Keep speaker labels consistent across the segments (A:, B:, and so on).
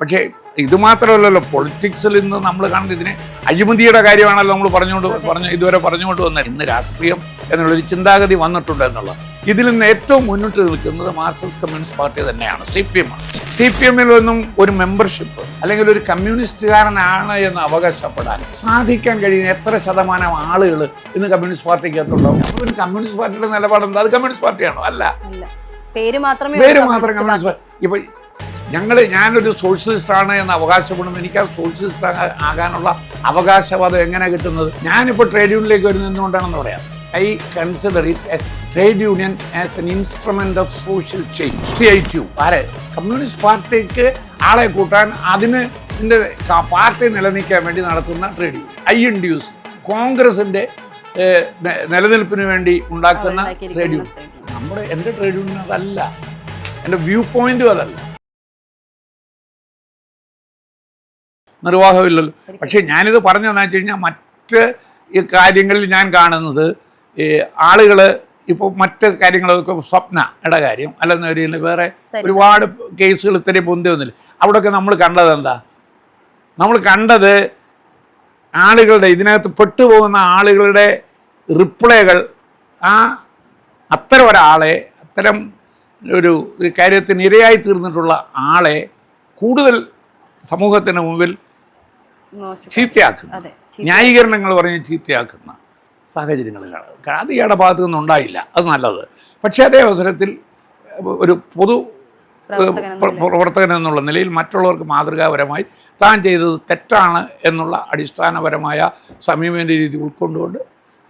A: പക്ഷേ ഇത് മാത്രമല്ലല്ലോ പൊളിറ്റിക്സിൽ ഇന്ന് നമ്മൾ കാണുന്നത് ഇതിനെ അഴിമതിയുടെ കാര്യമാണല്ലോ നമ്മൾ പറഞ്ഞുകൊണ്ട് പറഞ്ഞു ഇതുവരെ പറഞ്ഞുകൊണ്ട് വന്നത്. ഇന്ന് രാഷ്ട്രീയം എന്നുള്ളൊരു ചിന്താഗതി വന്നിട്ടുണ്ട് എന്നുള്ളത്. ഇതിൽ നിന്ന് ഏറ്റവും മുന്നിട്ട് നിൽക്കുന്നത് മാർക്സിസ്റ്റ് കമ്മ്യൂണിസ്റ്റ് പാർട്ടി തന്നെയാണ് C P M C P എമ്മിൽ ഒന്നും ഒരു മെമ്പർഷിപ്പ് അല്ലെങ്കിൽ ഒരു കമ്മ്യൂണിസ്റ്റുകാരനാണ് എന്ന് അവകാശപ്പെടാൻ സാധിക്കാൻ കഴിയുന്ന എത്ര ശതമാനം ആളുകൾ ഇന്ന് കമ്മ്യൂണിസ്റ്റ് പാർട്ടിക്കകത്തുണ്ടാവും? അപ്പോൾ ഒരു കമ്മ്യൂണിസ്റ്റ് പാർട്ടിയുടെ നിലപാടെന്താ? അത് കമ്മ്യൂണിസ്റ്റ് പാർട്ടിയാണോ? അല്ല.
B: പേര് മാത്രമേ
A: പേര് മാത്രം
B: കമ്മ്യൂണിസ്റ്റ്
A: കമ്മ്യൂണിസ്റ്റ് പാർട്ടി. ഇപ്പൊ ഞങ്ങൾ ഞാനൊരു സോഷ്യലിസ്റ്റാണ് എന്ന് അവകാശപ്പെടുന്നു എനിക്ക് ആ സോഷ്യലിസ്റ്റ് ആകാനുള്ള അവകാശവാദം എങ്ങനെ കിട്ടുന്നത്? ഞാനിപ്പോൾ ട്രേഡ് യൂണിയനിലേക്ക് വരുന്നത് എന്തുകൊണ്ടാണെന്ന് പറയാം. I consider it as trade union as an instrument of social change C I T ആരെ? കമ്മ്യൂണിസ്റ്റ് പാർട്ടിക്ക് ആളെ കൂട്ടാൻ അതിന് പാർട്ടി നിലനിൽക്കാൻ വേണ്ടി നടത്തുന്ന ട്രേഡ് യൂണിയൻ. ഐ ഇൻഡ്യൂസ് കോൺഗ്രസിന്റെ ഏഹ്, നിലനിൽപ്പിന് വേണ്ടി ഉണ്ടാക്കുന്ന ട്രേഡ് യൂണിയൻ. നമ്മുടെ എന്റെ ട്രേഡ് യൂണിയൻ അതല്ല. എന്റെ വ്യൂ പോയിന്റും അതല്ല. നിർവാഹമില്ലല്ലോ. പക്ഷേ ഞാനിത് പറഞ്ഞതെന്ന് വെച്ച് കഴിഞ്ഞാൽ മറ്റ് ഈ കാര്യങ്ങളിൽ ഞാൻ കാണുന്നത് ഈ ആളുകൾ ഇപ്പോൾ മറ്റ് കാര്യങ്ങളൊക്കെ സ്വപ്ന സ്വപ്നയുടെ കാര്യം അല്ലെന്ന് വേറെ ഒരുപാട് കേസുകൾ ഇത്രയും പൊന്തി വന്നില്ല? അവിടെയൊക്കെ നമ്മൾ കണ്ടത് എന്താ? നമ്മൾ കണ്ടത് ആളുകളുടെ ഇതിനകത്ത് പെട്ടുപോകുന്ന ആളുകളുടെ റിപ്ലൈകൾ ആ അത്തരം ഒരാളെ അത്തരം ഒരു കാര്യത്തിന് ഇരയായി തീർന്നിട്ടുള്ള ആളെ കൂടുതൽ സമൂഹത്തിന് മുമ്പിൽ. ചീത്തയാക്കുന്ന ന്യായീകരണങ്ങൾ പറഞ്ഞ് ചീത്തയാക്കുന്ന സാഹചര്യങ്ങൾ അത് ഇയാളുടെ ഉണ്ടായില്ല. നിന്നുണ്ടായില്ല അത് നല്ലത്. പക്ഷേ അതേ അവസരത്തിൽ ഒരു പൊതു
B: പ്രവർത്തകൻ
A: എന്നുള്ള നിലയിൽ. മറ്റുള്ളവർക്ക് മാതൃകാപരമായി താൻ ചെയ്തത് തെറ്റാണ് എന്നുള്ള അടിസ്ഥാനപരമായ സമീപന രീതി ഉൾക്കൊണ്ടുകൊണ്ട്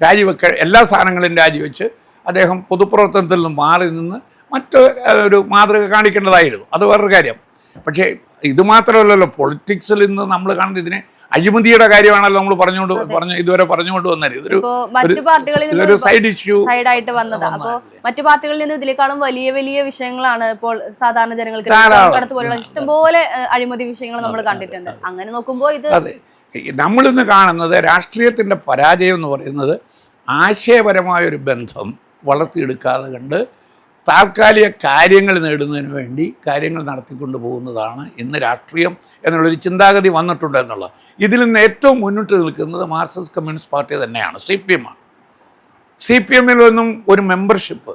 A: രാജിവെക്ക എല്ലാ സാധനങ്ങളും രാജിവെച്ച് അദ്ദേഹം പൊതുപ്രവർത്തനത്തിൽ നിന്ന് മാറി നിന്ന് മറ്റൊരു മാതൃക കാണിക്കേണ്ടതായിരുന്നു. അത് വേറൊരു കാര്യം. പക്ഷേ ഇത് മാത്രമല്ലല്ലോ പൊളിറ്റിക്സിൽ ഇന്ന് നമ്മൾ കാണുന്നത് ഇതിനെ അഴിമതിയുടെ കാര്യമാണല്ലോ നമ്മൾ പറഞ്ഞുകൊണ്ട് പറഞ്ഞു ഇതുവരെ പറഞ്ഞുകൊണ്ട് വന്നത്. ഇതൊരു ഇതൊരു സൈഡ് ഇഷ്യൂ
B: സൈഡായിട്ട് വന്നത്. അപ്പോ മറ്റു പാർട്ടികളിൽ നിന്ന് ഇതിലേക്കാളും വലിയ വലിയ വിഷയങ്ങളാണ് ഇപ്പോൾ സാധാരണ ജനങ്ങൾക്ക് പോലുള്ള ഇഷ്ടംപോലെ അഴിമതി വിഷയങ്ങൾ നമ്മൾ കണ്ടിട്ടുണ്ട്. അങ്ങനെ നോക്കുമ്പോൾ ഇത്
A: നമ്മളിന്ന് കാണുന്നത് രാഷ്ട്രീയത്തിന്റെ പരാജയം എന്ന് പറയുന്നത് ആശയപരമായ ഒരു ബന്ധം വളർത്തിയെടുക്കാതെ കണ്ട് താൽക്കാലിക കാര്യങ്ങൾ നേടുന്നതിന് വേണ്ടി കാര്യങ്ങൾ നടത്തിക്കൊണ്ട് പോകുന്നതാണ് ഇന്ന് രാഷ്ട്രീയം എന്നുള്ളൊരു ചിന്താഗതി വന്നിട്ടുണ്ട് എന്നുള്ളത്. ഇതിൽ നിന്ന് ഏറ്റവും മുന്നിട്ട് നിൽക്കുന്നത് മാർക്സിസ്റ്റ് കമ്മ്യൂണിസ്റ്റ് പാർട്ടി തന്നെയാണ് സി പി എം ആണ്. സി പി എമ്മിൽ ഒന്നും ഒരു മെമ്പർഷിപ്പ്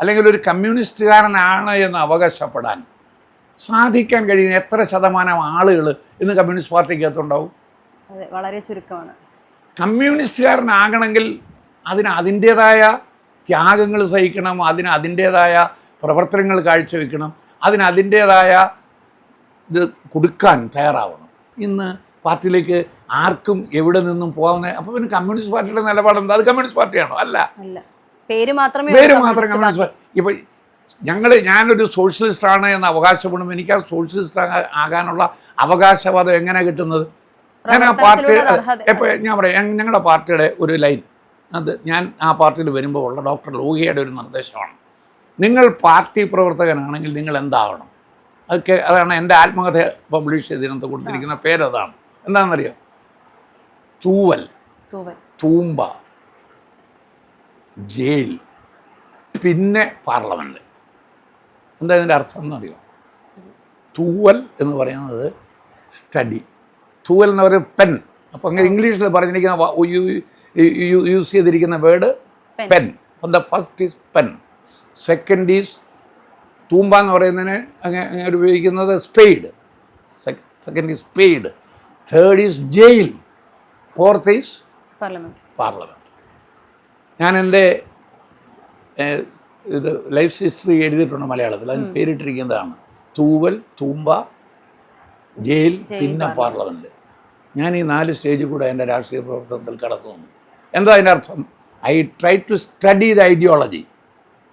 A: അല്ലെങ്കിൽ ഒരു കമ്മ്യൂണിസ്റ്റുകാരനാണ് എന്ന് അവകാശപ്പെടാൻ സാധിക്കാൻ കഴിയുന്ന എത്ര ശതമാനം ആളുകൾ ഇന്ന് കമ്മ്യൂണിസ്റ്റ് പാർട്ടിക്കകത്തുണ്ടാവും?
B: വളരെ ചുരുക്കമാണ്.
A: കമ്മ്യൂണിസ്റ്റുകാരനാകണമെങ്കിൽ അതിന് അതിന്റേതായ ത്യാഗങ്ങൾ സഹിക്കണം അതിന് അതിന്റേതായ പ്രവർത്തനങ്ങൾ കാഴ്ചവെക്കണം അതിന് അതിന്റേതായ ഇത് കൊടുക്കാൻ തയ്യാറാവണം. ഇന്ന് പാർട്ടിയിലേക്ക് ആർക്കും എവിടെ നിന്നും പോകാവുന്ന അപ്പോൾ പിന്നെ കമ്മ്യൂണിസ്റ്റ് പാർട്ടിയുടെ നിലപാട് എന്താ അത് കമ്മ്യൂണിസ്റ്റ് പാർട്ടിയാണോ? അല്ല.
B: പേര് മാത്രമേ
A: പേര് മാത്രം
B: കമ്മ്യൂണിസ്റ്റ്
A: പാർട്ടി. ഇപ്പം ഞങ്ങൾ ഞാനൊരു സോഷ്യലിസ്റ്റ് ആണ് എന്ന് അവകാശപ്പെടും എനിക്ക് ആ സോഷ്യലിസ്റ്റ് ആകാ- ആകാനുള്ള അവകാശവാദം എങ്ങനെ കിട്ടുന്നത്? ഞാൻ ആ പാർട്ടി ഇപ്പൊ ഞാൻ പറയാം ഞങ്ങളുടെ പാർട്ടിയുടെ ഒരു ലൈൻ. അത് ഞാൻ ആ പാർട്ടിയിൽ വരുമ്പോൾ ഉള്ള ഡോക്ടർ ലോഹിയുടെ ഒരു നിർദ്ദേശമാണ്. നിങ്ങൾ പാർട്ടി പ്രവർത്തകനാണെങ്കിൽ നിങ്ങൾ എന്താവണം? അതൊക്കെ അതാണ് എന്റെ ആത്മകഥ പബ്ലിഷ് ചെയ്തിനകത്ത് കൊടുത്തിരിക്കുന്ന പേരതാണ്. എന്താണെന്നറിയോ? തൂവൽ.
B: തൂവൽ.
A: തൂമ്പ. ജയിൽ. പിന്നെ പാർലമെന്റ്. എന്താ ഇതിന്റെ അർത്ഥം എന്നറിയോ? തൂവൽ എന്ന് പറയുന്നത് സ്റ്റഡി. തൂവൽ എന്ന് പറയുന്നത് പെൻ. അപ്പോൾ അങ്ങനെ ഇംഗ്ലീഷിൽ പറഞ്ഞിരിക്കുന്ന യൂസ് ചെയ്തിരിക്കുന്ന word pen for the first is pen second is തൂമ്പ എന്ന് പറയുന്നതിന് അങ്ങനെ അങ്ങനെ ഉപയോഗിക്കുന്നത് spade second is spade third is jail fourth is
B: parliament
A: parliament ഞാൻ എന്റെ ഇത് ലൈഫ് ഹിസ്റ്ററി എഴുതിയിട്ടുണ്ട് മലയാളത്തിൽ. അതിന് പേരിട്ടിരിക്കുന്നതാണ്. തൂവൽ തൂമ്പ ജയിൽ പിന്നെ പാർലമെന്റ് ഞാൻ ഈ നാല് സ്റ്റേജിൽ കൂടെ എന്റെ രാഷ്ട്രീയ പ്രവർത്തനത്തിൽ കടന്നു വന്നു എന്താ അതിന്റെ അർത്ഥം I try to study the ideology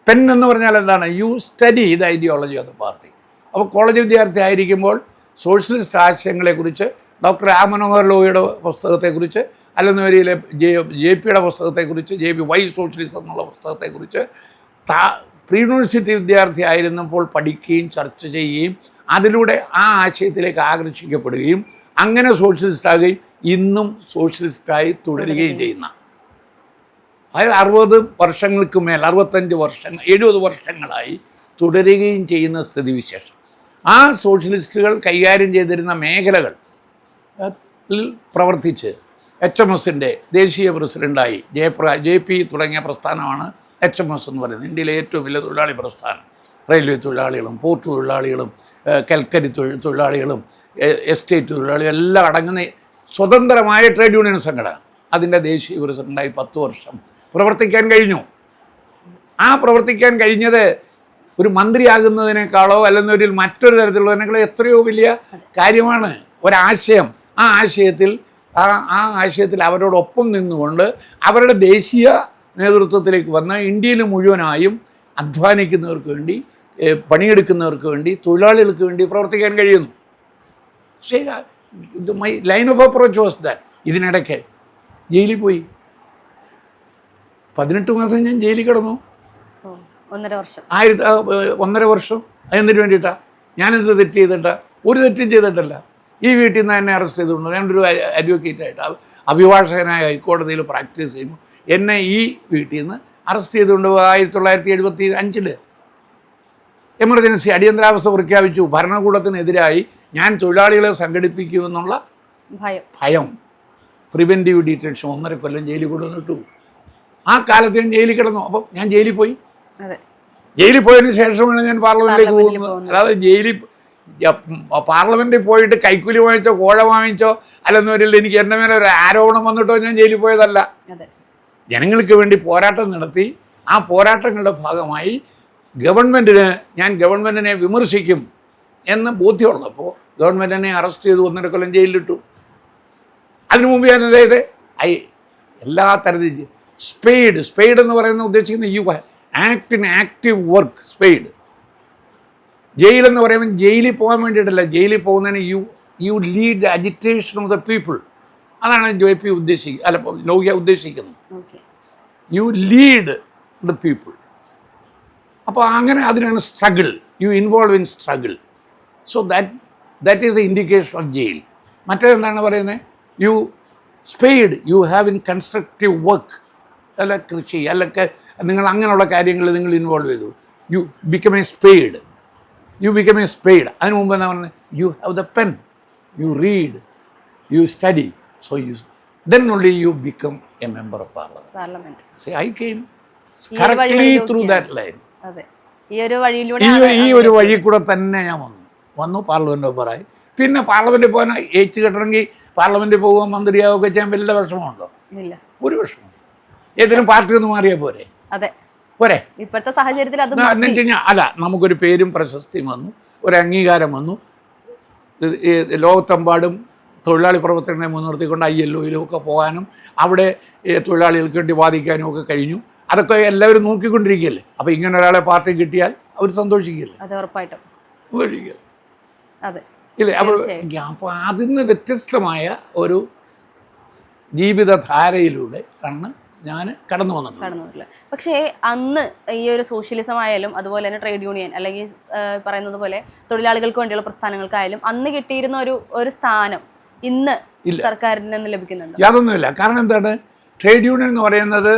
A: pen എന്ന് പറഞ്ഞാൽ എന്താണ്? You study the ideology of the party അപ്പോൾ കോളേജ് വിദ്യാർത്ഥി ആയിരിക്കുമ്പോൾ സോഷ്യലിസ്റ്റ് ആശയങ്ങളെക്കുറിച്ച് ഡോക്ടർ രാം മനോഹർ ലോഹിയുടെ പുസ്തകത്തെക്കുറിച്ച് അല്ലെന്ന് വരിയിലെ ജെ ജെ പിയുടെ പുസ്തകത്തെക്കുറിച്ച് ജെ പി വൈ സോഷ്യലിസം എന്നുള്ള പുസ്തകത്തെക്കുറിച്ച് താ പ്രീ യൂണിവേഴ്സിറ്റി വിദ്യാർത്ഥി ആയിരുന്നപ്പോൾ പഠിക്കുകയും ചർച്ച ചെയ്യുകയും അതിലൂടെ ആ ആശയത്തിലേക്ക് ആകർഷിക്കപ്പെടുകയും അങ്ങനെ സോഷ്യലിസ്റ്റ് ആകുകയും ഇന്നും സോഷ്യലിസ്റ്റായി തുടരുകയും ചെയ്യുന്ന. അതായത് അറുപത് വർഷങ്ങൾക്ക് മേൽ അറുപത്തഞ്ച് വർഷങ്ങൾ എഴുപത് വർഷങ്ങളായി തുടരുകയും ചെയ്യുന്ന സ്ഥിതിവിശേഷം. ആ സോഷ്യലിസ്റ്റുകൾ കൈകാര്യം ചെയ്തിരുന്ന മേഖലകൾ പ്രവർത്തിച്ച് എച്ച് എം എസിന്റെ ദേശീയ പ്രസിഡന്റായി ജയപ്ര ജെ പി തുടങ്ങിയ പ്രസ്ഥാനമാണ് എച്ച് എം എസ് എന്ന് പറയുന്നത്. ഇന്ത്യയിലെ ഏറ്റവും വലിയ തൊഴിലാളി പ്രസ്ഥാനം. റെയിൽവേ തൊഴിലാളികളും പോർട്ട് തൊഴിലാളികളും കൽക്കരി തൊഴിൽ തൊഴിലാളികളും എസ്റ്റേറ്റ് തൊഴിലാളികൾ എല്ലാം അടങ്ങുന്ന സ്വതന്ത്രമായ ട്രേഡ് യൂണിയൻ സംഘടന. അതിന്റെ ദേശീയ പ്രസിഡന്റായി പത്ത് വർഷം. പ്രവർത്തിക്കാൻ കഴിഞ്ഞു. ആ പ്രവർത്തിക്കാൻ കഴിഞ്ഞത് ഒരു മന്ത്രിയാകുന്നതിനേക്കാളോ അല്ലെങ്കിൽ മറ്റൊരു തരത്തിലുള്ളതിനേക്കാളോ എത്രയോ വലിയ കാര്യമാണ്. ഒരാശയം. ആ ആശയത്തിൽ ആ ആ ആശയത്തിൽ അവരോടൊപ്പം നിന്നുകൊണ്ട് അവരുടെ ദേശീയ നേതൃത്വത്തിലേക്ക് വന്ന ഇന്ത്യയിൽ മുഴുവനായും അധ്വാനിക്കുന്നവർക്ക് വേണ്ടി പണിയെടുക്കുന്നവർക്ക് വേണ്ടി തൊഴിലാളികൾക്ക് വേണ്ടി പ്രവർത്തിക്കാൻ കഴിയുന്നു. ഇത് my line of approach was that ഇതിനിടയ്ക്ക് ജയിലിൽ പോയി. പതിനെട്ട് മാസം ഞാൻ ജയിലിൽ കിടന്നു.
B: ഒന്നര വർഷം.
A: ആയിരത്തി ഒന്നര വർഷം. അതിനു വേണ്ടിയിട്ടാ? ഞാനെന്ത് തെറ്റ് ചെയ്തിട്ടാ? ഒരു തെറ്റും ചെയ്തിട്ടല്ല. ഈ വീട്ടിൽ നിന്ന് എന്നെ അറസ്റ്റ് ചെയ്തുകൊണ്ട് ഞാനൊരു അഡ്വക്കേറ്റായിട്ട് അഭിഭാഷകനായ ഹൈക്കോടതിയിൽ പ്രാക്ടീസ് ചെയ്യുമ്പോൾ എന്നെ ഈ വീട്ടിൽ നിന്ന് അറസ്റ്റ് ചെയ്തുകൊണ്ട് ആയിരത്തി തൊള്ളായിരത്തി എഴുപത്തി അഞ്ചിൽ എമർജൻസി അടിയന്തരാവസ്ഥ പ്രഖ്യാപിച്ചു. ഭരണകൂടത്തിനെതിരായി ഞാൻ തൊഴിലാളികളെ സംഘടിപ്പിക്കുമെന്നുള്ള
B: ഭയം.
A: ഭയം. പ്രിവെന്റീവ് ഡീറ്റൻഷൻ ഒന്നര കൊല്ലം ജയിലിൽ കൊണ്ടുവന്നിട്ടു. ആ കാലത്ത് ഞാൻ ജയിലിൽ കിടന്നു. അപ്പം ഞാൻ ജയിലിൽ പോയി. ജയിലിൽ പോയതിന് ശേഷമാണ് ഞാൻ പാർലമെന്റിലേക്ക് പോകുന്നത്. അല്ലാതെ ജയിലിൽ പാർലമെന്റിൽ പോയിട്ട് കൈക്കൂലി വാങ്ങിച്ചോ കോഴ വാങ്ങിച്ചോ അല്ലെന്നൊരിൽ എനിക്ക് എന്റെ മേലെ ഒരു ആരോപണം വന്നിട്ടോ ഞാൻ ജയിലിൽ പോയതല്ല. ജനങ്ങൾക്ക് വേണ്ടി പോരാട്ടം നടത്തി. ആ പോരാട്ടങ്ങളുടെ ഭാഗമായി ഗവൺമെന്റിന് ഞാൻ ഗവൺമെന്റിനെ വിമർശിക്കും. എന്ന് ബോധ്യമുള്ളപ്പോൾ ഗവൺമെന്റിനെ അറസ്റ്റ് ചെയ്ത് ഒന്നര കൊല്ലം ജയിലിലിട്ടു. അതിനു മുമ്പ് ഞാൻ അതായത് ഐ എല്ലാ തരത്തിൽ സ്പെയ്ഡ് സ്പെയ്ഡ് എന്ന് പറയുന്ന ഉദ്ദേശിക്കുന്ന you act in active work spade. ജയിലെന്ന് പറയുമ്പോൾ ജയിലിൽ പോകാൻ വേണ്ടിയിട്ടല്ല ജയിലിൽ പോകുന്നതിന് you you lead the agitation of the people അതാണ് ജെ പി ഉദ്ദേശിക്കുക അല്ല ലോകിയ ഉദ്ദേശിക്കുന്നത്. യു ലീഡ് ദ പീപ്പിൾ അപ്പോൾ അങ്ങനെ അതിനാണ് struggle you involve in struggle so that that is the indication of jail മറ്റേതെന്താണ് പറയുന്നത് you spade you have in constructive work അല്ല കൃഷി അല്ലൊക്കെ നിങ്ങൾ അങ്ങനെയുള്ള കാര്യങ്ങളിൽ നിങ്ങൾ ഇൻവോൾവ് ചെയ്തു. You become a spade you become a spade അതിന് മുമ്പ് എന്താ പറയുന്നത് you have the pen you read you study so you then only you become a member of
B: parliament വഴിയിലൂടെ
A: ഈ ഒരു- ഈ ഒരു വഴി കൂടെ തന്നെ ഞാൻ വന്നു. വന്നു പാർലമെന്റ് മെമ്പറായി പിന്നെ പാർലമെന്റിൽ പോകാൻ ഏച്ച് കെട്ടണമെങ്കിൽ പാർലമെന്റിൽ പോകുക മന്ത്രിയാവുകയൊക്കെ ചെയ്യാൻ വലിയ വിഷമമുണ്ടോ?
B: ഇല്ല.
A: ഒരു വിഷമം. ഏതെങ്കിലും പാർട്ടി ഒന്ന് മാറിയാൽ പോരെ?
B: അതെ.
A: പോരെ?
B: ഇപ്പോഴത്തെ സാഹചര്യത്തിൽ അത്
A: എന്ന് വെച്ച് കഴിഞ്ഞാൽ അല്ല നമുക്കൊരു പേരും പ്രശസ്തിയും വന്നു ഒരു അംഗീകാരം വന്നു. ലോകത്തെമ്പാടും തൊഴിലാളി പ്രവർത്തനങ്ങളെ മുൻനിർത്തിക്കൊണ്ട് ഐ എൽ ഒയിലും ഒക്കെ പോകാനും അവിടെ തൊഴിലാളികൾക്ക് വേണ്ടി വാദിക്കാനും ഒക്കെ കഴിഞ്ഞു. അതൊക്കെ എല്ലാവരും നോക്കിക്കൊണ്ടിരിക്കുകയല്ലേ? അപ്പോൾ ഇങ്ങനെ ഒരാളെ പാർട്ടി കിട്ടിയാൽ അവർ സന്തോഷിക്കില്ലേ
B: അത് ഉറപ്പായിട്ടും.
A: സന്തോഷിക്കില്ല
B: അതെ.
A: ഇല്ലേ? അപ്പോൾ
B: അപ്പോൾ
A: അപ്പോൾ നിന്ന് വ്യത്യസ്തമായ ഒരു ജീവിതധാരയിലൂടെ ആണ് ഞാൻ കടന്നു വന്നത്
B: കടന്നുപോയിട്ടില്ല പക്ഷേ അന്ന് ഈ ഒരു സോഷ്യലിസം ആയാലും അതുപോലെ തന്നെ ട്രേഡ് യൂണിയൻ അല്ലെങ്കിൽ പറയുന്നത് പോലെ തൊഴിലാളികൾക്ക് വേണ്ടിയുള്ള പ്രസ്ഥാനങ്ങൾക്കായാലും അന്ന് കിട്ടിയിരുന്ന ഒരു ഒരു സ്ഥാനം ഇന്ന്. സർക്കാരിൽ നിന്ന് ലഭിക്കുന്നുണ്ട്?
A: യാതൊന്നുമില്ല. കാരണം എന്താണ്? ട്രേഡ് യൂണിയൻ എന്ന് പറയുന്നത്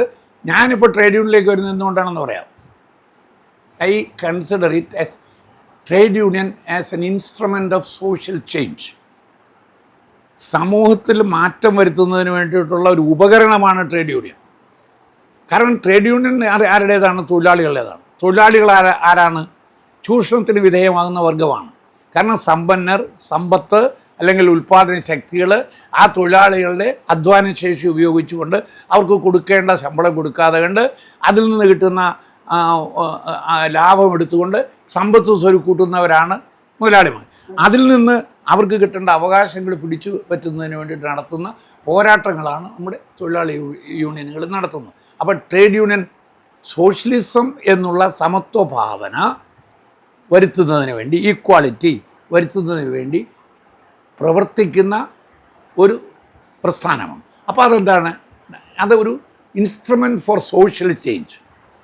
A: ഞാനിപ്പോൾ ട്രേഡ് യൂണിയനിലേക്ക് വരുന്നത് എന്തുകൊണ്ടാണെന്ന് പറയാം. I consider it as trade union as an instrument of social change സമൂഹത്തിൽ മാറ്റം വരുത്തുന്നതിന് വേണ്ടിയിട്ടുള്ള ഒരു ഉപകരണമാണ് ട്രേഡ് യൂണിയൻ കാരണം ട്രേഡ് യൂണിയൻ ആര- ആരുടേതാണ്? തൊഴിലാളികളുടേതാണ്. തൊഴിലാളികൾ ആരാ ആരാണ്? ചൂഷണത്തിന് വിധേയമാകുന്ന വർഗമാണ് കാരണം സമ്പന്നർ സമ്പത്ത് അല്ലെങ്കിൽ ഉൽപ്പാദന ശക്തികൾ ആ തൊഴിലാളികളുടെ അധ്വാനശേഷി ഉപയോഗിച്ചുകൊണ്ട് അവർക്ക് കൊടുക്കേണ്ട ശമ്പളം കൊടുക്കാതെ കണ്ട് അതിൽ നിന്ന് കിട്ടുന്ന ലാഭം എടുത്തുകൊണ്ട് സമ്പത്ത് സ്വരുക്കൂട്ടുന്നവരാണ് മുതലാളിമാർ. അതിൽ നിന്ന് അവർക്ക് കിട്ടേണ്ട അവകാശങ്ങൾ പിടിച്ചു പറ്റുന്നതിന് വേണ്ടിയിട്ട് നടത്തുന്ന പോരാട്ടങ്ങളാണ് നമ്മുടെ തൊഴിലാളി യൂണിയനുകൾ നടത്തുന്നത്. അപ്പോൾ ട്രേഡ് യൂണിയൻ സോഷ്യലിസം എന്നുള്ള സമത്വ ഭാവന വരുത്തുന്നതിന് വേണ്ടി ഈക്വാളിറ്റി വരുത്തുന്നതിന് വേണ്ടി പ്രവർത്തിക്കുന്ന ഒരു പ്രസ്ഥാനമാണ്. അപ്പോൾ അതെന്താണ്? അത് ഒരു ഇൻസ്ട്രുമെന്റ് ഫോർ സോഷ്യൽ ചേഞ്ച്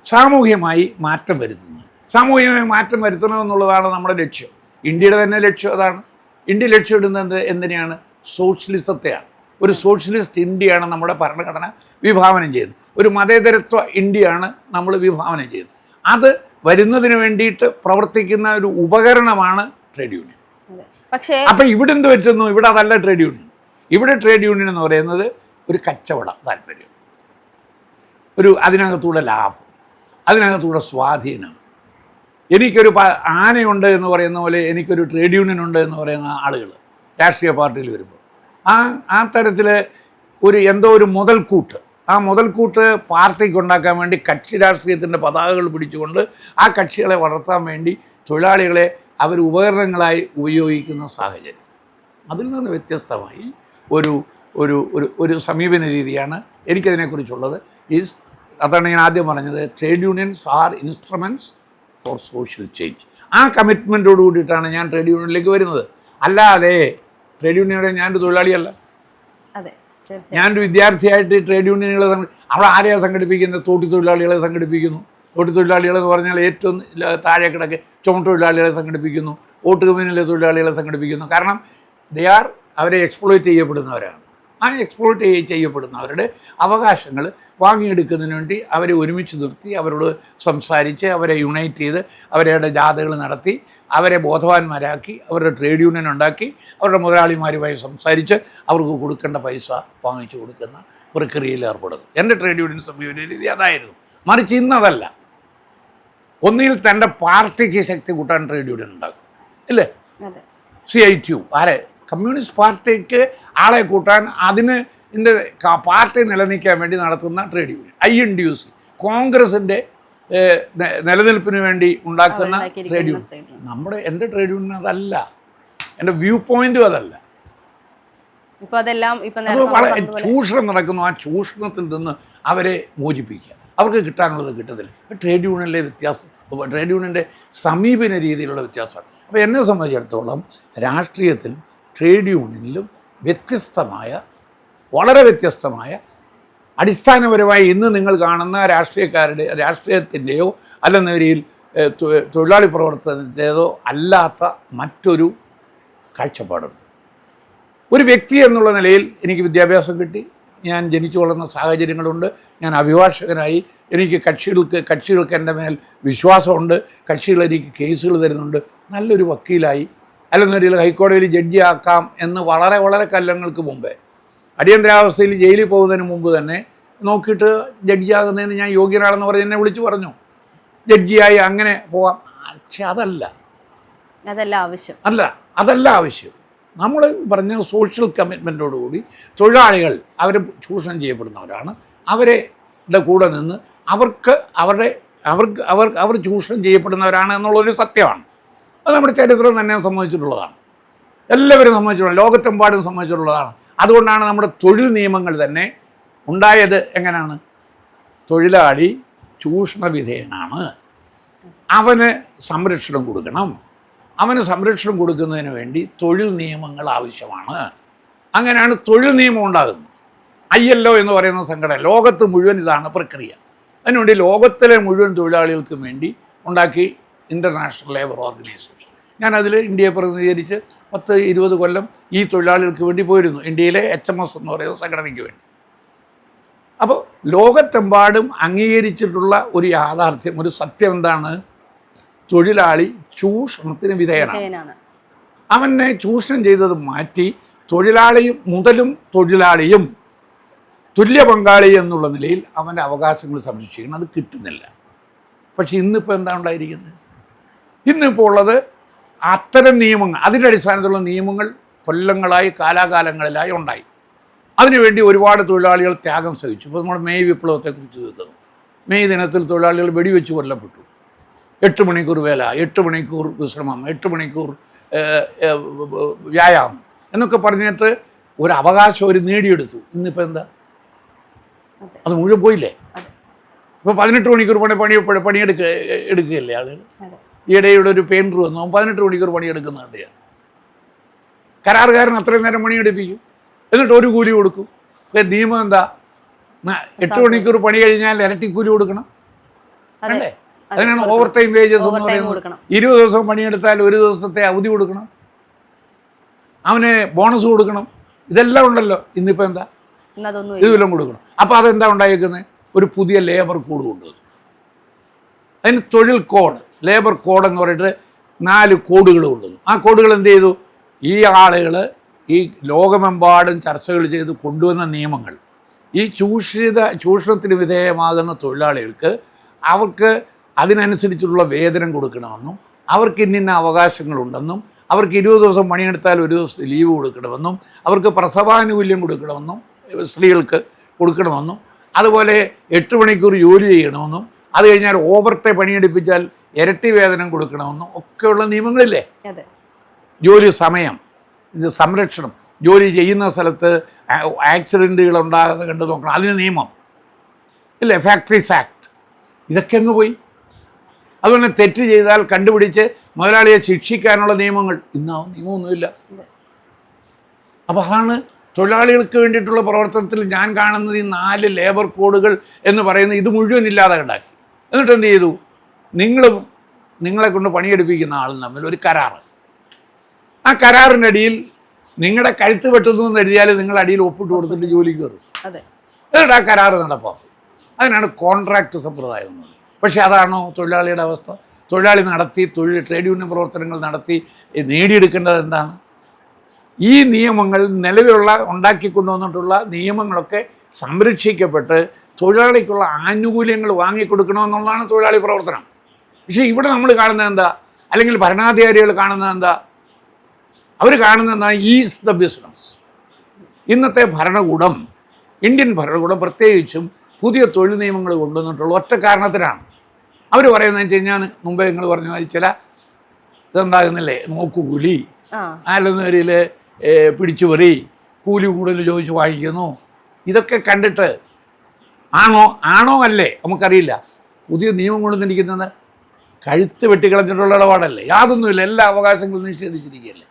A: സാമൂഹ്യമായി മാറ്റം വരുത്തുന്നു. സാമൂഹ്യമായി മാറ്റം വരുത്തണം എന്നുള്ളതാണ് നമ്മുടെ ലക്ഷ്യം. ഇന്ത്യയുടെ തന്നെ ലക്ഷ്യം അതാണ്. ഇന്ത്യ ലക്ഷ്യമിടുന്നത് എന്ത് എന്തിനെയാണ്? സോഷ്യലിസത്തെയാണ്. ഒരു സോഷ്യലിസ്റ്റ് ഇന്ത്യയാണ് നമ്മുടെ ഭരണഘടന വിഭാവനം ചെയ്യുന്നത്. ഒരു മതേതരത്വ ഇന്ത്യയാണ് നമ്മൾ വിഭാവനം ചെയ്യുന്നത്. അത് വരുന്നതിന് വേണ്ടിയിട്ട് പ്രവർത്തിക്കുന്ന ഒരു ഉപകരണമാണ് ട്രേഡ് യൂണിയൻ.
B: പക്ഷേ
A: അപ്പം ഇവിടെ എന്ത് പറ്റുന്നു? ഇവിടെ അതല്ല ട്രേഡ് യൂണിയൻ. ഇവിടെ ട്രേഡ് യൂണിയൻ എന്ന് പറയുന്നത് ഒരു കച്ചവട താല്പര്യം. ഒരു അതിനകത്തുള്ള ലാഭം. അതിനകത്തൂടെ സ്വാധീനം. എനിക്കൊരു ആനയുണ്ട് എന്ന് പറയുന്ന പോലെ എനിക്കൊരു ട്രേഡ് യൂണിയൻ ഉണ്ട് എന്ന് പറയുന്ന ആളുകൾ രാഷ്ട്രീയ പാർട്ടിയിൽ വരുമ്പോൾ. ആ ആ തരത്തിൽ ഒരു എന്തോ ഒരു മുതൽക്കൂട്ട്. ആ മുതൽക്കൂട്ട് പാർട്ടിക്ക് ഉണ്ടാക്കാൻ വേണ്ടി കക്ഷി രാഷ്ട്രീയത്തിന്റെ പതാകകൾ പിടിച്ചുകൊണ്ട് ആ കക്ഷികളെ വളർത്താൻ വേണ്ടി തൊഴിലാളികളെ അവർ ഉപകരണങ്ങളായി ഉപയോഗിക്കുന്ന സാഹചര്യം. അതിൽ നിന്ന് വ്യത്യസ്തമായി ഒരു ഒരു ഒരു ഒരു സമീപന രീതിയാണ് എനിക്കതിനെക്കുറിച്ചുള്ളത്. ഈസ് അതാണ് ഞാൻ ആദ്യം പറഞ്ഞത്. Trade unions are instruments for social change. ആ കമ്മിറ്റ്മെന്റോട് കൂടിയിട്ടാണ് ഞാൻ ട്രേഡ് യൂണിയനിലേക്ക് വരുന്നത്. അല്ലാതെ ട്രേഡ് യൂണിയനുടെ ഞാനൊരു തൊഴിലാളിയല്ല. ഞാനൊരു വിദ്യാർത്ഥിയായിട്ട് ട്രേഡ് യൂണിയനുകളെ അവിടെ ആരെയാണ് സംഘടിപ്പിക്കുന്നത്? തോട്ടി തൊഴിലാളികളെ സംഘടിപ്പിക്കുന്നു. തോട്ടി തൊഴിലാളികൾ എന്ന് പറഞ്ഞാൽ ഏറ്റവും താഴെ കിടക്ക് ചുമട്ട് തൊഴിലാളികളെ സംഘടിപ്പിക്കുന്നു. ഓട്ട് കമ്പനിയിലെ തൊഴിലാളികളെ സംഘടിപ്പിക്കുന്നു. കാരണം ദേ ആർ അവരെ എക്സ്പ്ലോയിറ്റ് ചെയ്യപ്പെടുന്നവരാണ്. ആ ചെയ്യപ്പെടുന്ന ചെയ്യപ്പെടുന്നവരുടെ അവകാശങ്ങൾ വാങ്ങിയെടുക്കുന്നതിന് വേണ്ടി അവരെ ഒരുമിച്ച് നിർത്തി അവരോട് സംസാരിച്ച് അവരെ യുണൈറ്റ് ചെയ്ത് അവരുടെ ജാഥകൾ നടത്തി അവരെ ബോധവാന്മാരാക്കി അവരുടെ ട്രേഡ് യൂണിയൻ ഉണ്ടാക്കി അവരുടെ മുതലാളിമാരുമായി സംസാരിച്ച് അവർക്ക് കൊടുക്കേണ്ട പൈസ വാങ്ങിച്ചു കൊടുക്കുന്ന പ്രക്രിയയിൽ ഏർപ്പെടുന്നു. എന്റെ ട്രേഡ് യൂണിയൻ സമീപന രീതി അതായിരുന്നു. മറിച്ച് ഇന്നതല്ല. ഒന്നിൽ തന്റെ പാർട്ടിക്ക് ശക്തി കൂട്ടാൻ ട്രേഡ് യൂണിയൻ ഉണ്ടാകും ഇല്ലേ? C I T U. ആരെ? കമ്മ്യൂണിസ്റ്റ് പാർട്ടിക്ക് ആളെ കൂട്ടാൻ അതിന് ഇതിന്റെ പാർട്ടി നിലനിൽക്കാൻ വേണ്ടി നടത്തുന്ന trade union I N D U C കോൺഗ്രസിന്റെ നിലനിൽപ്പിന് വേണ്ടി ഉണ്ടാക്കുന്ന ട്രേഡ് യൂണിയൻ. നമ്മുടെ എന്റെ ട്രേഡ് യൂണിയൻ അതല്ല. എന്റെ വ്യൂ പോയിന്റും അതല്ല. ചൂഷണം നടക്കുന്നു. ആ ചൂഷണത്തിൽ നിന്ന് അവരെ മോചിപ്പിക്കുക. അവർക്ക് കിട്ടാനുള്ളത് കിട്ടത്തില്ല. ട്രേഡ് യൂണിയനിലെ വ്യത്യാസം ട്രേഡ് യൂണിയന്റെ സമീപന രീതിയിലുള്ള വ്യത്യാസമാണ്. അപ്പോൾ എന്നെ സംബന്ധിച്ചിടത്തോളം രാഷ്ട്രീയത്തിലും ട്രേഡ് യൂണിയനിലും വ്യത്യസ്തമായ വളരെ വ്യത്യസ്തമായ അടിസ്ഥാനപരമായി ഇന്ന് നിങ്ങൾ കാണുന്ന രാഷ്ട്രീയക്കാരുടെ രാഷ്ട്രീയത്തിന്റെയോ അല്ലെന്ന നിലയിൽ തൊഴിലാളി പ്രവർത്തനത്തിന്റെതോ അല്ലാത്ത മറ്റൊരു കാഴ്ചപ്പാടുണ്ട്. ഒരു വ്യക്തി എന്നുള്ള നിലയിൽ എനിക്ക് വിദ്യാഭ്യാസം കിട്ടി ഞാൻ ജനിച്ചു വളർന്ന സാഹചര്യങ്ങളുണ്ട് ഞാൻ അഭിഭാഷകനായി എനിക്ക് കക്ഷികൾക്ക് കക്ഷികൾക്ക് എന്റെ മേൽ വിശ്വാസമുണ്ട് കക്ഷികൾ എനിക്ക് കേസുകൾ തരുന്നുണ്ട് നല്ലൊരു വക്കീലായി അല്ലെന്നൊരു ഹൈക്കോടതിയിൽ ജഡ്ജി ആക്കാം എന്ന് വളരെ വളരെ കല്ലങ്ങൾക്ക് മുമ്പേ അടിയന്തരാവസ്ഥയിൽ ജയിലിൽ പോകുന്നതിന് മുമ്പ് തന്നെ നോക്കിയിട്ട് ജഡ്ജിയാകുന്നതിന് ഞാൻ യോഗ്യനാണെന്ന് പറഞ്ഞ് എന്നെ വിളിച്ചു പറഞ്ഞു. ജഡ്ജിയായി അങ്ങനെ പോവാം. പക്ഷെ അതല്ല.
B: അതല്ല ആവശ്യം.
A: അല്ല അതല്ല ആവശ്യം. നമ്മൾ പറഞ്ഞ സോഷ്യൽ കമ്മിറ്റ്മെന്റോടുകൂടി തൊഴിലാളികൾ അവർ ചൂഷണം ചെയ്യപ്പെടുന്നവരാണ് അവരെ കൂടെ നിന്ന് അവർക്ക് അവരുടെ അവർക്ക് അവർ അവർ ചൂഷണം ചെയ്യപ്പെടുന്നവരാണ് എന്നുള്ളൊരു സത്യമാണ്. അത് നമ്മുടെ ചരിത്രം തന്നെ സംബന്ധിച്ചിട്ടുള്ളതാണ്. എല്ലാവരും സംബന്ധിച്ചിട്ടുള്ള ലോകത്തെമ്പാടും സംബന്ധിച്ചിട്ടുള്ളതാണ്. അതുകൊണ്ടാണ് നമ്മുടെ തൊഴിൽ നിയമങ്ങൾ തന്നെ ഉണ്ടായത് എങ്ങനെയാണ് തൊഴിലാളി ചൂഷണവിധേയനാണ്. അവന് സംരക്ഷണം കൊടുക്കണം. അവന് സംരക്ഷണം കൊടുക്കുന്നതിന് വേണ്ടി തൊഴിൽ നിയമങ്ങൾ ആവശ്യമാണ്. അങ്ങനെയാണ് തൊഴിൽ നിയമം ഉണ്ടാകുന്നത്. ഐ എൽ ഒ എന്ന് പറയുന്ന സംഘടന ലോകത്ത് മുഴുവൻ ഇതാണ് പ്രക്രിയ. അതിനുവേണ്ടി ലോകത്തിലെ മുഴുവൻ തൊഴിലാളികൾക്കും വേണ്ടി ഉണ്ടാക്കി ഇന്റർനാഷണൽ ലേബർ ഓർഗനൈസേഷൻ. ഞാനതിൽ ഇന്ത്യയെ പ്രതിനിധീകരിച്ച് പത്ത് ഇരുപത് കൊല്ലം ഈ തൊഴിലാളികൾക്ക് വേണ്ടി പോയിരുന്നു. ഇന്ത്യയിലെ എച്ച് എം എസ് എന്ന് പറയുന്ന സംഘടനയ്ക്ക് വേണ്ടി. അപ്പോൾ ലോകത്തെമ്പാടും അംഗീകരിച്ചിട്ടുള്ള ഒരു യാഥാർത്ഥ്യം ഒരു സത്യം എന്താണ്? തൊഴിലാളി ചൂഷണത്തിന് വിധേയനാണ്. അവനെ ചൂഷണം ചെയ്തത് മാറ്റി തൊഴിലാളിയും മുതലും തൊഴിലാളിയും തുല്യ പങ്കാളി എന്നുള്ള നിലയിൽ അവന്റെ അവകാശങ്ങൾ സംരക്ഷിക്കണം. അത് കിട്ടുന്നില്ല. പക്ഷെ ഇന്നിപ്പോൾ എന്താ ഉണ്ടായിരിക്കുന്നത്? ഇന്നിപ്പോൾ ഉള്ളത് അത്തരം നിയമങ്ങൾ അതിന്റെ അടിസ്ഥാനത്തിലുള്ള നിയമങ്ങൾ കൊല്ലങ്ങളായി കാലാകാലങ്ങളിലായി ഉണ്ടായി. അതിനുവേണ്ടി ഒരുപാട് തൊഴിലാളികൾ ത്യാഗം സഹിച്ചു. ഇപ്പോൾ നമ്മൾ മെയ് വിപ്ലവത്തെക്കുറിച്ച് കേൾക്കുന്നു മെയ് ദിനത്തിൽ തൊഴിലാളികൾ വെടിവെച്ച് കൊല്ലപ്പെട്ടു. എട്ട് മണിക്കൂർ വേല എട്ട് മണിക്കൂർ വിശ്രമം എട്ട് മണിക്കൂർ വ്യായാമം എന്നൊക്കെ പറഞ്ഞിട്ട് ഒരു അവകാശം അവർ നേടിയെടുത്തു. ഇന്നിപ്പോൾ എന്താ?
B: അത്.
A: മുഴുവൻ പോയില്ലേ. ഇപ്പോൾ പതിനെട്ട് മണിക്കൂർ പണി പണി പണിയെടുക്ക എടുക്കുകയല്ലേ ആളുകൾ?
B: അതെ
A: ഈയിടെ ഇവിടെ ഒരു പെയിന്റർ വന്നു. അവൻ പതിനെട്ട് മണിക്കൂർ പണിയെടുക്കുന്നുണ്ട് കരാറുകാരൻ അത്രയും നേരം പണിയെടുപ്പിക്കും. എന്നിട്ട് ഒരു കൂലി കൊടുക്കും. ഇപ്പൊ നിയമം എന്താ? എട്ട് മണിക്കൂർ പണി കഴിഞ്ഞാൽ ഇരട്ടി കൂലി കൊടുക്കണം. അല്ലേ?
B: അതെ,
A: അതിനാണ് ഓവർ ടൈം വേജസ് എന്ന് പറയുന്നത്. ഇരുപത് ദിവസം പണിയെടുത്താൽ ഒരു ദിവസത്തെ അവധി കൊടുക്കണം. അവന് ബോണസ് കൊടുക്കണം. ഇതെല്ലാം ഉണ്ടല്ലോ. ഇന്നിപ്പോൾ എന്താ. ഇതുവെല്ലാം കൊടുക്കണം. അപ്പോൾ അതെന്താ ഉണ്ടായിരിക്കുന്നത് ഒരു പുതിയ ലേബർ കോഡ് കൊണ്ടുവന്നു. അതിന് തൊഴിൽ കോഡ് ലേബർ കോഡ് എന്ന് പറഞ്ഞിട്ട് നാല് കോഡുകൾ കൊണ്ടുവന്നു ആ കോഡുകൾ എന്ത് ചെയ്തു? ഈ ആളുകൾ ഈ ലോകമെമ്പാടും ചർച്ചകൾ ചെയ്ത് കൊണ്ടുവന്ന നിയമങ്ങൾ ഈ ചൂഷിത ചൂഷണത്തിന് വിധേയമാകുന്ന തൊഴിലാളികൾക്ക് അവർക്ക് അതിനനുസരിച്ചുള്ള വേതനം കൊടുക്കണമെന്നും അവർക്ക് ഇന്നിന്ന അവകാശങ്ങളുണ്ടെന്നും അവർക്ക് ഇരുപത് ദിവസം പണിയെടുത്താൽ ഒരു ദിവസം ലീവ് കൊടുക്കണമെന്നും അവർക്ക് പ്രസവാനുകൂല്യം കൊടുക്കണമെന്നും സ്ത്രീകൾക്ക് കൊടുക്കണമെന്നും അതുപോലെ എട്ട് മണിക്കൂർ ജോലി ചെയ്യണമെന്നും അത് കഴിഞ്ഞാൽ ഓവർ ടൈം പണിയെടുപ്പിച്ചാൽ ഇരട്ടി വേതനം കൊടുക്കണമെന്നും ഒക്കെയുള്ള നിയമങ്ങളില്ലേ? ജോലി സമയം ഇത് സംരക്ഷണം ജോലി ചെയ്യുന്ന സ്ഥലത്ത് ആക്സിഡന്റുകൾ ഉണ്ടാകാതെ കണ്ടു നോക്കണം. അതിന് നിയമം. ഇല്ലേ? ഫാക്ടറീസ് ആക്ട് ഇതൊക്കെ അങ്ങ് പോയി. അതുപോലെ തെറ്റ് ചെയ്താൽ കണ്ടുപിടിച്ച് മുതലാളിയെ ശിക്ഷിക്കാനുള്ള നിയമങ്ങൾ. ഇന്നാ നിയമമൊന്നുമില്ല. അപ്പോൾ അതാണ് തൊഴിലാളികൾക്ക് വേണ്ടിയിട്ടുള്ള പ്രവർത്തനത്തിൽ ഞാൻ കാണുന്നത് ഈ നാല് ലേബർ കോഡുകൾ എന്ന് പറയുന്നത് ഇത് മുഴുവൻ ഇല്ലാതെ ഉണ്ടാക്കി. എന്നിട്ട് എന്ത് ചെയ്തു നിങ്ങളും നിങ്ങളെ കൊണ്ട് പണിയെടുപ്പിക്കുന്ന ആളും തമ്മിൽ ഒരു കരാറ് ആ കരാറിന്റെ അടിയിൽ നിങ്ങളുടെ കഴുത്ത് വെട്ടുന്നു എന്ന് എഴുതിയാൽ നിങ്ങൾ അടിയിൽ ഒപ്പിട്ട് കൊടുത്തിട്ട് ജോലി കയറും.
B: അതെ.
A: എന്നിട്ട് ആ കരാറ് നടപ്പാക്കും. അതിനാണ് കോൺട്രാക്ട് സമ്പ്രദായം എന്നത് പക്ഷേ അതാണോ തൊഴിലാളിയുടെ അവസ്ഥ? തൊഴിലാളി നടത്തി തൊഴിൽ ട്രേഡ് യൂണിയൻ പ്രവർത്തനങ്ങൾ നടത്തി നേടിയെടുക്കേണ്ടത് എന്താണ്? ഈ നിയമങ്ങൾ നിലവിലുള്ള ഉണ്ടാക്കിക്കൊണ്ടുവന്നിട്ടുള്ള നിയമങ്ങളൊക്കെ സംരക്ഷിക്കപ്പെട്ട് തൊഴിലാളിക്കുള്ള ആനുകൂല്യങ്ങൾ വാങ്ങിക്കൊടുക്കണമെന്നുള്ളതാണ് തൊഴിലാളി പ്രവർത്തനം. പക്ഷേ ഇവിടെ നമ്മൾ കാണുന്നത് എന്താ? അല്ലെങ്കിൽ ഭരണാധികാരികൾ കാണുന്നത് എന്താ? അവർ കാണുന്നത് എന്താ? ഈസ് ദ ബിസിനസ് ഇന്നത്തെ ഭരണകൂടം ഇന്ത്യൻ ഭരണകൂടം പ്രത്യേകിച്ചും പുതിയ തൊഴിൽ നിയമങ്ങൾ കൊണ്ടുവന്നിട്ടുള്ള ഒറ്റ കാരണത്തിനാണ് അവർ പറയുന്നത് വെച്ച് കഴിഞ്ഞാൽ മുമ്പേ നിങ്ങൾ പറഞ്ഞ മാതിരി ചില ഇതുണ്ടാകുന്നില്ലേ? നോക്കുകൂലി.
B: ആ.
A: ആലെന്നവരിൽ പിടിച്ചുപറി കൂലി കൂടുതൽ ചോദിച്ച് വാങ്ങിക്കുന്നു. ഇതൊക്കെ കണ്ടിട്ട് ആണോ? ആണോ അല്ലേ? നമുക്കറിയില്ല. പുതിയ നിയമം കൊണ്ടുവന്നിരിക്കുന്നത് കഴുത്ത് വെട്ടിക്കളഞ്ഞിട്ടുള്ള ഇടപാടല്ലേ? യാതൊന്നുമില്ല. എല്ലാ അവകാശങ്ങളും നിഷേധിച്ചിരിക്കുകയല്ലേ?